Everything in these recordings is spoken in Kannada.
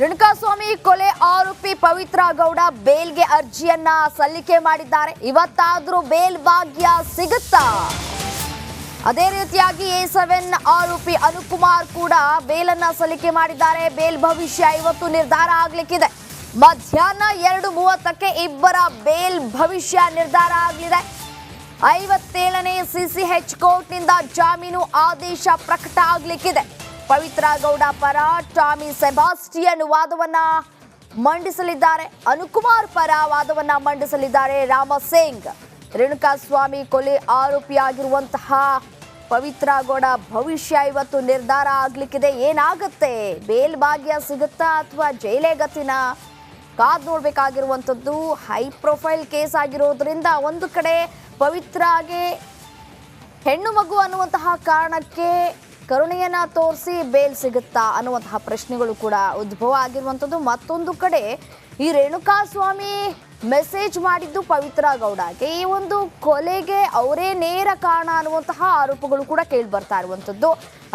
ರೇಣುಕಾಸ್ವಾಮಿ ಕೊಲೆ ಆರೋಪಿ ಪವಿತ್ರ ಗೌಡ ಬೇಲ್ಗೆ ಅರ್ಜಿಯನ್ನ ಸಲ್ಲಿಕೆ ಮಾಡಿದ್ದಾರೆ. ಇವತ್ತಾದ್ರೂ ಬೇಲ್ ಭಾಗ್ಯ ಸಿಗುತ್ತಾ? ಅದೇ ರೀತಿಯಾಗಿ ಎ ಸೆವೆನ್ ಆರೋಪಿ ಅನುಕುಮಾರ್ ಕೂಡ ಬೇಲನ್ನ ಸಲ್ಲಿಕೆ ಮಾಡಿದ್ದಾರೆ. ಬೇಲ್ ಭವಿಷ್ಯ ಇವತ್ತು ನಿರ್ಧಾರ ಆಗ್ಲಿಕ್ಕಿದೆ. ಮಧ್ಯಾಹ್ನ ಎರಡು ಮೂವತ್ತಕ್ಕೆ ಇಬ್ಬರ ಬೇಲ್ ಭವಿಷ್ಯ ನಿರ್ಧಾರ ಆಗಲಿದೆ. ಐವತ್ತೇಳನೇ ಸಿಸಿಎಚ್ ಕೋರ್ಟ್ನಿಂದ ಜಾಮೀನು ಆದೇಶ ಪ್ರಕಟ ಆಗ್ಲಿಕ್ಕಿದೆ. ಪವಿತ್ರ ಗೌಡ ಪರ ಟಾಮಿ ಸೆಬಾಸ್ಟಿಯನ್ ವಾದವನ್ನ ಮಂಡಿಸಲಿದ್ದಾರೆ. ಅನುಕುಮಾರ್ ಪರ ವಾದವನ್ನ ಮಂಡಿಸಲಿದ್ದಾರೆ. ರಾಮಸಿಂಗ್ ರೇಣುಕಾಸ್ವಾಮಿ ಕೊಲೆ ಆರೋಪಿಯಾಗಿರುವಂತಹ ಪವಿತ್ರ ಗೌಡ ಭವಿಷ್ಯ ಇವತ್ತು ನಿರ್ಧಾರ ಆಗ್ಲಿಕ್ಕಿದೆ. ಏನಾಗುತ್ತೆ? ಬೇಲ್ ಭಾಗ್ಯ ಸಿಗುತ್ತಾ ಅಥವಾ ಜೈಲೇ ಗತಿನ? ಕಾದ್ ನೋಡ್ಬೇಕಾಗಿರುವಂಥದ್ದು, ಹೈ ಪ್ರೊಫೈಲ್ ಕೇಸ್ ಆಗಿರೋದ್ರಿಂದ ಒಂದು ಕಡೆ ಪವಿತ್ರಾಗೆ ಹೆಣ್ಣು ಮಗು ಅನ್ನುವಂತಹ ಕಾರಣಕ್ಕೆ ಕರುಣೆಯನ್ನ ತೋರಿಸಿ ಬೇಲ್ ಸಿಗುತ್ತಾ ಅನ್ನುವಂತಹ ಪ್ರಶ್ನೆಗಳು ಕೂಡ ಉದ್ಭವ ಆಗಿರುವಂಥದ್ದು. ಮತ್ತೊಂದು ಕಡೆ ಈ ರೇಣುಕಾ ಸ್ವಾಮಿ ಮೆಸೇಜ್ ಮಾಡಿದ್ದು ಪವಿತ್ರ ಗೌಡಗೆ. ಈ ಒಂದು ಕೊಲೆಗೆ ಅವರೇ ನೇರ ಕಾರಣ ಅನ್ನುವಂತಹ ಆರೋಪಗಳು ಕೂಡ ಕೇಳಿ ಬರ್ತಾ ಇರುವಂಥದ್ದು.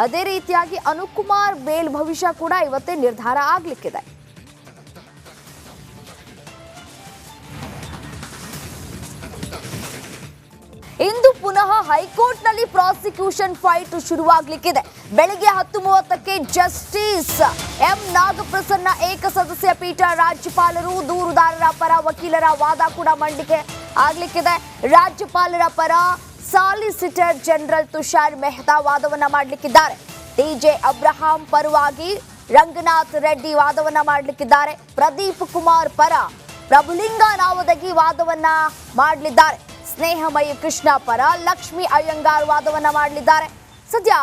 ಅದೇ ರೀತಿಯಾಗಿ ಅನುಕುಮಾರ್ ಬೇಲ್ ಭವಿಷ್ಯ ಕೂಡ ಇವತ್ತೇ ನಿರ್ಧಾರ ಆಗ್ಲಿಕ್ಕಿದೆ. ಇಂದು ಪುನಃ ಹೈಕೋರ್ಟ್ನಲ್ಲಿ ಪ್ರಾಸಿಕ್ಯೂಷನ್ ಫೈಟ್ ಶುರುವಾಗಲಿಕ್ಕಿದೆ. ಬೆಳಿಗ್ಗೆ ಹತ್ತು ಮೂವತ್ತಕ್ಕೆ ಜಸ್ಟಿಸ್ ಎಂ ನಾಗಪ್ರಸನ್ನ ಏಕಸದಸ್ಯ ಪೀಠ ರಾಜ್ಯಪಾಲರು, ದೂರುದಾರರ ಪರ, ವಕೀಲರ ವಾದ ಕೂಡ ಮಂಡಿಕೆ ಆಗ್ಲಿಕ್ಕಿದೆ. ರಾಜ್ಯಪಾಲರ ಪರ ಸಾಲಿಸಿಟರ್ ಜನರಲ್ ತುಷಾರ್ ಮೆಹ್ತಾ ವಾದವನ್ನ ಮಾಡಲಿಕ್ಕಿದ್ದಾರೆ. ಟಿಜೆ ಅಬ್ರಹಾಂ ಪರವಾಗಿ ರಂಗನಾಥ್ ರೆಡ್ಡಿ ವಾದವನ್ನ ಮಾಡಲಿಕ್ಕಿದ್ದಾರೆ. ಪ್ರದೀಪ್ ಕುಮಾರ್ ಪರ ಪ್ರಭುಲಿಂಗ ನಾವದಗಿ ವಾದವನ್ನ ಮಾಡಲಿದ್ದಾರೆ. ಸ್ನೇಹಮಯಿ ಕೃಷ್ಣ ಪರ ಲಕ್ಷ್ಮಿ ಅಯ್ಯಂಗಾರ್ ವಾದವನ್ನ ಮಾಡಲಿದ್ದಾರೆ. ಸದ್ಯ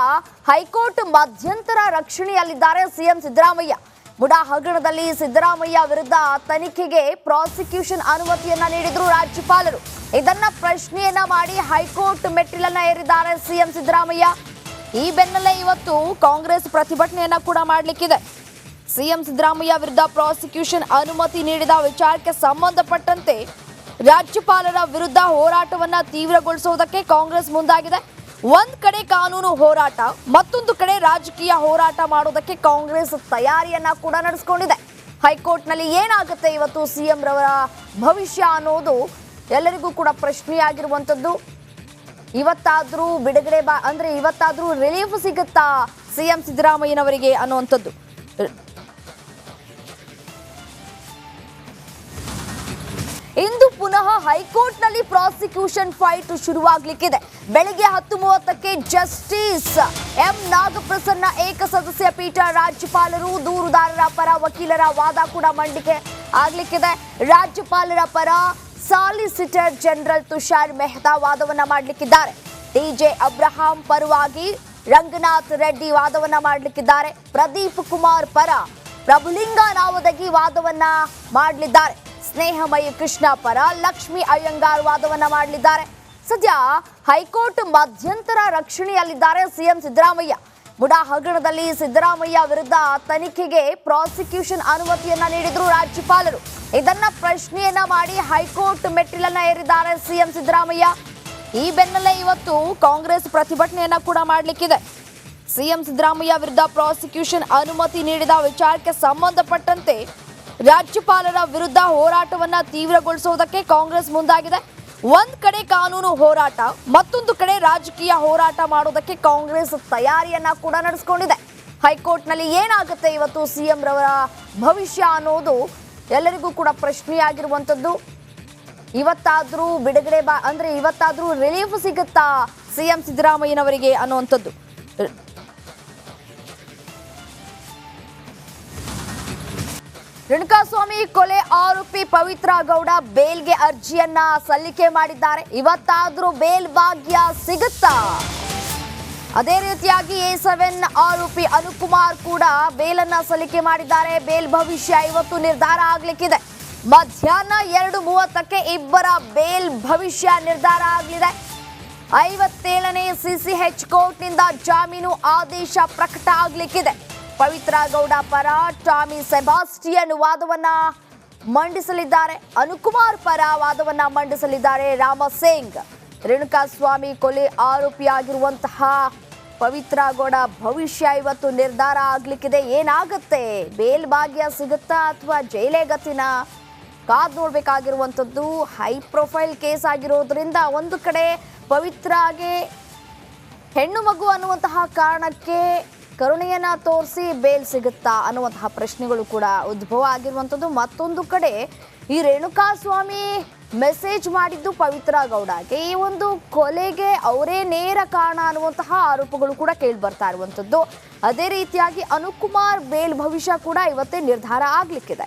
ಹೈಕೋರ್ಟ್ ಮಧ್ಯಂತರ ರಕ್ಷಣೆಯಲ್ಲಿದ್ದಾರೆ ಸಿಎಂ ಸಿದ್ದರಾಮಯ್ಯ. ಬುಡಾ ಹಗರಣದಲ್ಲಿ ಸಿದ್ದರಾಮಯ್ಯ ವಿರುದ್ಧ ತನಿಖೆಗೆ ಪ್ರಾಸಿಕ್ಯೂಷನ್ ಅನುಮತಿಯನ್ನ ನೀಡಿದ್ರು ರಾಜ್ಯಪಾಲರು. ಇದನ್ನ ಪ್ರಶ್ನೆಯನ್ನ ಮಾಡಿ ಹೈಕೋರ್ಟ್ ಮೆಟ್ಟಿಲನ್ನ ಏರಿದ್ದಾರೆ ಸಿಎಂ ಸಿದ್ದರಾಮಯ್ಯ. ಈ ಬೆನ್ನಲ್ಲೇ ಇವತ್ತು ಕಾಂಗ್ರೆಸ್ ಪ್ರತಿಭಟನೆಯನ್ನ ಕೂಡ ಮಾಡಲಿಕ್ಕಿದೆ. ಸಿಎಂ ಸಿದ್ದರಾಮಯ್ಯ ವಿರುದ್ಧ ಪ್ರಾಸಿಕ್ಯೂಷನ್ ಅನುಮತಿ ನೀಡಿದ ವಿಚಾರಕ್ಕೆ ಸಂಬಂಧಪಟ್ಟಂತೆ ರಾಜ್ಯಪಾಲರ ವಿರುದ್ಧ ಹೋರಾಟವನ್ನ ತೀವ್ರಗೊಳಿಸುವುದಕ್ಕೆ ಕಾಂಗ್ರೆಸ್ ಮುಂದಾಗಿದೆ. ಒಂದ್ ಕಡೆ ಕಾನೂನು ಹೋರಾಟ, ಮತ್ತೊಂದು ಕಡೆ ರಾಜಕೀಯ ಹೋರಾಟ ಮಾಡೋದಕ್ಕೆ ಕಾಂಗ್ರೆಸ್ ತಯಾರಿಯನ್ನ ಕೂಡ ನಡೆಸ್ಕೊಂಡಿದೆ. ಹೈಕೋರ್ಟ್ನಲ್ಲಿ ಏನಾಗುತ್ತೆ ಇವತ್ತು ಸಿಎಂ ರವರ ಭವಿಷ್ಯ ಅನ್ನೋದು ಎಲ್ಲರಿಗೂ ಕೂಡ ಪ್ರಶ್ನೆಯಾಗಿರುವಂಥದ್ದು. ಇವತ್ತಾದರೂ ಬಿಡುಗಡೆ ಬಾ, ಅಂದ್ರೆ ಇವತ್ತಾದರೂ ರಿಲೀಫ್ ಸಿಗುತ್ತಾ ಸಿಎಂ ಸಿದ್ದರಾಮಯ್ಯನವರಿಗೆ ಅನ್ನುವಂಥದ್ದು. ಪುನಃ ಹೈಕೋರ್ಟ್ನಲ್ಲಿ ಪ್ರಾಸಿಕ್ಯೂಷನ್ ಫೈಟ್ ಶುರುವಾಗಲಿಕ್ಕಿದೆ. ಬೆಳಿಗ್ಗೆ ಹತ್ತು ಮೂವತ್ತಕ್ಕೆ ಜಸ್ಟಿಸ್ ಎಂ ನಾಗಪ್ರಸನ್ನ ಏಕಸದಸ್ಯ ಪೀಠ ರಾಜ್ಯಪಾಲರು, ದೂರುದಾರರ ಪರ, ವಕೀಲರ ವಾದ ಕೂಡ ಮಂಡಿಕೆ ಆಗ್ಲಿಕ್ಕಿದೆ. ರಾಜ್ಯಪಾಲರ ಪರ ಸಾಲಿಸಿಟರ್ ಜನರಲ್ ತುಷಾರ್ ಮೆಹ್ತಾ ವಾದವನ್ನ ಮಾಡಲಿಕ್ಕಿದ್ದಾರೆ. ಟಿಜೆ ಅಬ್ರಹಾಂ ಪರವಾಗಿ ರಂಗನಾಥ್ ರೆಡ್ಡಿ ವಾದವನ್ನ ಮಾಡಲಿಕ್ಕಿದ್ದಾರೆ. ಪ್ರದೀಪ್ ಕುಮಾರ್ ಪರ ಪ್ರಭುಲಿಂಗ ನಾವದಗಿ ವಾದವನ್ನ ಮಾಡಲಿದ್ದಾರೆ. ಸ್ನೇಹಮಯಿ ಕೃಷ್ಣ ಪರ ಲಕ್ಷ್ಮಿ ಅಯ್ಯಂಗಾರ್ ವಾದವನ್ನ ಮಾಡಲಿದ್ದಾರೆ. ಸದ್ಯ ಹೈಕೋರ್ಟ್ ಮಧ್ಯಂತರ ರಕ್ಷಣೆಯಲ್ಲಿದ್ದಾರೆ ಸಿಎಂ ಸಿದ್ದರಾಮಯ್ಯ. ಬುಡಾ ಹಗರಣದಲ್ಲಿ ಸಿದ್ದರಾಮಯ್ಯ ವಿರುದ್ಧ ತನಿಖೆಗೆ ಪ್ರಾಸಿಕ್ಯೂಷನ್ ಅನುಮತಿಯನ್ನ ನೀಡಿದ್ರು ರಾಜ್ಯಪಾಲರು. ಇದನ್ನ ಪ್ರಶ್ನೆಯನ್ನ ಮಾಡಿ ಹೈಕೋರ್ಟ್ ಮೆಟ್ಟಿಲನ್ನ ಏರಿದ್ದಾರೆ ಸಿಎಂ ಸಿದ್ದರಾಮಯ್ಯ. ಈ ಬೆನ್ನಲ್ಲೇ ಇವತ್ತು ಕಾಂಗ್ರೆಸ್ ಪ್ರತಿಭಟನೆಯನ್ನ ಕೂಡ ಮಾಡಲಿಕ್ಕಿದೆ. ಸಿಎಂ ಸಿದ್ದರಾಮಯ್ಯ ವಿರುದ್ಧ ಪ್ರಾಸಿಕ್ಯೂಷನ್ ಅನುಮತಿ ನೀಡಿದ ವಿಚಾರಕ್ಕೆ ಸಂಬಂಧಪಟ್ಟಂತೆ ರಾಜ್ಯಪಾಲರ ವಿರುದ್ಧ ಹೋರಾಟವನ್ನ ತೀವ್ರಗೊಳಿಸುವುದಕ್ಕೆ ಕಾಂಗ್ರೆಸ್ ಮುಂದಾಗಿದೆ. ಒಂದ್ ಕಡೆ ಕಾನೂನು ಹೋರಾಟ, ಮತ್ತೊಂದು ಕಡೆ ರಾಜಕೀಯ ಹೋರಾಟ ಮಾಡೋದಕ್ಕೆ ಕಾಂಗ್ರೆಸ್ ತಯಾರಿಯನ್ನ ಕೂಡ ನಡೆಸ್ಕೊಂಡಿದೆ. ಹೈಕೋರ್ಟ್ನಲ್ಲಿ ಏನಾಗುತ್ತೆ ಇವತ್ತು ಸಿಎಂ ರವರ ಭವಿಷ್ಯ ಅನ್ನೋದು ಎಲ್ಲರಿಗೂ ಕೂಡ ಪ್ರಶ್ನೆಯಾಗಿರುವಂಥದ್ದು. ಇವತ್ತಾದರೂ ಬಿಡುಗಡೆ ಬಾ ಅಂದ್ರೆ ಇವತ್ತಾದರೂ ರಿಲೀಫ್ ಸಿಗುತ್ತಾ ಸಿಎಂ ಸಿದ್ದರಾಮಯ್ಯನವರಿಗೆ ಅನ್ನುವಂಥದ್ದು. ರೇಣುಕಾಸ್ವಾಮಿ ಕೊಲೆ ಆರೋಪಿ ಪವಿತ್ರ ಗೌಡ ಬೇಲ್ಗೆ ಅರ್ಜಿಯನ್ನ ಸಲ್ಲಿಕೆ ಮಾಡಿದ್ದಾರೆ. ಇವತ್ತಾದ್ರೂ ಬೇಲ್ ಭಾಗ್ಯ ಸಿಗುತ್ತಾ? ಅದೇ ರೀತಿಯಾಗಿ ಎ ಸೆವೆನ್ ಆರೋಪಿ ಅನುಕುಮಾರ್ ಕೂಡ ಬೇಲನ್ನ ಸಲ್ಲಿಕೆ ಮಾಡಿದ್ದಾರೆ. ಬೇಲ್ ಭವಿಷ್ಯ ಇವತ್ತು ನಿರ್ಧಾರ ಆಗ್ಲಿಕ್ಕಿದೆ. ಮಧ್ಯಾಹ್ನ ಎರಡು ಮೂವತ್ತಕ್ಕೆ ಇಬ್ಬರ ಬೇಲ್ ಭವಿಷ್ಯ ನಿರ್ಧಾರ ಆಗಲಿದೆ. ಐವತ್ತೇಳನೇ ಸಿಸಿಎಚ್ ಕೋರ್ಟ್ನಿಂದ ಜಾಮೀನು ಆದೇಶ ಪ್ರಕಟ ಆಗ್ಲಿಕ್ಕಿದೆ. ಪವಿತ್ರ ಗೌಡ ಪರ ಟಾಮಿ ಸೆಬಾಸ್ಟಿಯನ್ ವಾದವನ್ನ ಮಂಡಿಸಲಿದ್ದಾರೆ. ಅನುಕುಮಾರ್ ಪರ ವಾದವನ್ನ ಮಂಡಿಸಲಿದ್ದಾರೆ ರಾಮಸಿಂಗ್ ರೇಣುಕಾಸ್ವಾಮಿ ಕೊಲೆ ಆರೋಪಿಯಾಗಿರುವಂತಹ ಪವಿತ್ರ ಗೌಡ ಭವಿಷ್ಯ ಇವತ್ತು ನಿರ್ಧಾರ ಆಗ್ಲಿಕ್ಕಿದೆ. ಏನಾಗುತ್ತೆ? ಬೇಲ್ ಭಾಗ್ಯ ಸಿಗುತ್ತಾ ಅಥವಾ ಜೈಲೇ ಗತಿನ? ಕಾದ್ ನೋಡ್ಬೇಕಾಗಿರುವಂಥದ್ದು, ಹೈ ಪ್ರೊಫೈಲ್ ಕೇಸ್ ಆಗಿರೋದ್ರಿಂದ ಒಂದು ಕಡೆ ಪವಿತ್ರಾಗೆ ಹೆಣ್ಣು ಮಗು ಅನ್ನುವಂತಹ ಕಾರಣಕ್ಕೆ ಕರುಣೆಯನ್ನ ತೋರಿಸಿ ಬೇಲ್ ಸಿಗುತ್ತಾ ಅನ್ನುವಂತಹ ಪ್ರಶ್ನೆಗಳು ಕೂಡ ಉದ್ಭವ ಆಗಿರುವಂಥದ್ದು. ಮತ್ತೊಂದು ಕಡೆ ಈ ರೇಣುಕಾ ಸ್ವಾಮಿ ಮೆಸೇಜ್ ಮಾಡಿದ್ದು ಪವಿತ್ರ ಗೌಡಗೆ. ಈ ಒಂದು ಕೊಲೆಗೆ ಅವರೇ ನೇರ ಕಾರಣ ಅನ್ನುವಂತಹ ಆರೋಪಗಳು ಕೂಡ ಕೇಳಿ ಬರ್ತಾ ಇರುವಂಥದ್ದು. ಅದೇ ರೀತಿಯಾಗಿ ಅನುಕುಮಾರ್ ಬೇಲ್ ಭವಿಷ್ಯ ಕೂಡ ಇವತ್ತೇ ನಿರ್ಧಾರ ಆಗ್ಲಿಕ್ಕಿದೆ.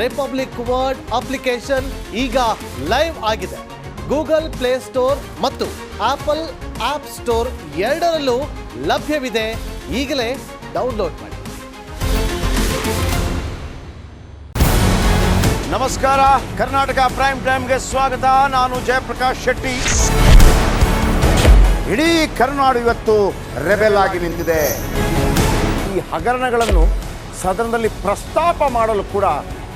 ರಿಪಬ್ಲಿಕ್ ವರ್ಡ್ ಅಪ್ಲಿಕೇಶನ್ ಈಗ ಲೈವ್ ಆಗಿದೆ. ಗೂಗಲ್ ಪ್ಲೇ ಸ್ಟೋರ್ ಮತ್ತು ಆಪಲ್ ಆಪ್ ಸ್ಟೋರ್ ಎರಡರಲ್ಲೂ ಲಭ್ಯವಿದೆ. ಈಗಲೇ ಡೌನ್ಲೋಡ್ ಮಾಡಿ. ನಮಸ್ಕಾರ. ಕರ್ನಾಟಕ ಪ್ರೈಮ್ ಟೈಮ್ಗೆ ಸ್ವಾಗತ. ನಾನು ಜಯಪ್ರಕಾಶ್ ಶೆಟ್ಟಿ. ಇಡೀ ಕರ್ನಾಡು ಇವತ್ತು ರೆಬೆಲ್ ಆಗಿ ನಿಂತಿದೆ. ಈ ಹಗರಣಗಳನ್ನು ಸದನದಲ್ಲಿ ಪ್ರಸ್ತಾಪ ಮಾಡಲು ಕೂಡ